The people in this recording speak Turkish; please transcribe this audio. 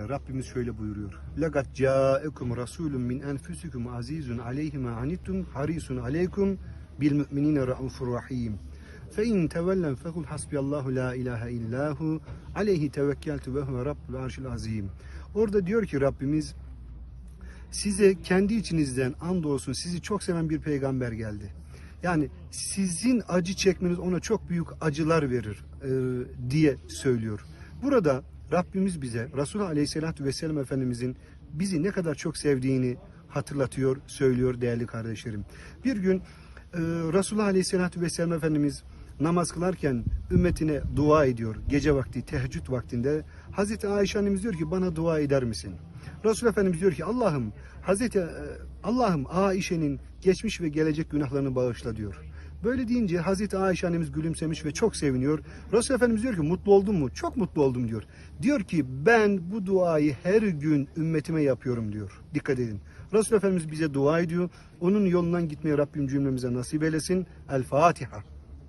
E, Rabbimiz şöyle buyuruyor. Lakat ca'ekum rasulun min enfusikum azizun aleyhi ma anittum harisun aleykum bil mu'minine raufur rahim. Fe in tevellen fekul hasbiyallahu la ilahe illahu aleyhi tevekkeltu ve huve rabbul arşil azim. Orada diyor ki Rabbimiz size kendi içinizden andolsun sizi çok seven bir peygamber geldi. Yani sizin acı çekmeniz ona çok büyük acılar verir e, diye söylüyor. Burada Rabbimiz bize Resulullah Aleyhisselatü Vesselam Efendimizin bizi ne kadar çok sevdiğini hatırlatıyor, söylüyor değerli kardeşlerim. Bir gün e, Aleyhisselatü Vesselam Efendimiz namaz kılarken ümmetine dua ediyor. Gece vakti, teheccüd vaktinde. Hazreti Ayşe annemiz diyor ki bana dua eder misin? Resul Efendimiz diyor ki Allah'ım Hazreti e, Allah'ım Aişe'nin geçmiş ve gelecek günahlarını bağışla diyor. Böyle deyince Hazreti Ayşe annemiz gülümsemiş ve çok seviniyor. Resul Efendimiz diyor ki mutlu oldun mu? Çok mutlu oldum diyor. Diyor ki ben bu duayı her gün ümmetime yapıyorum diyor. Dikkat edin. Resul Efendimiz bize dua ediyor. Onun yolundan gitmeyi Rabbim cümlemize nasip eylesin. El Fatiha.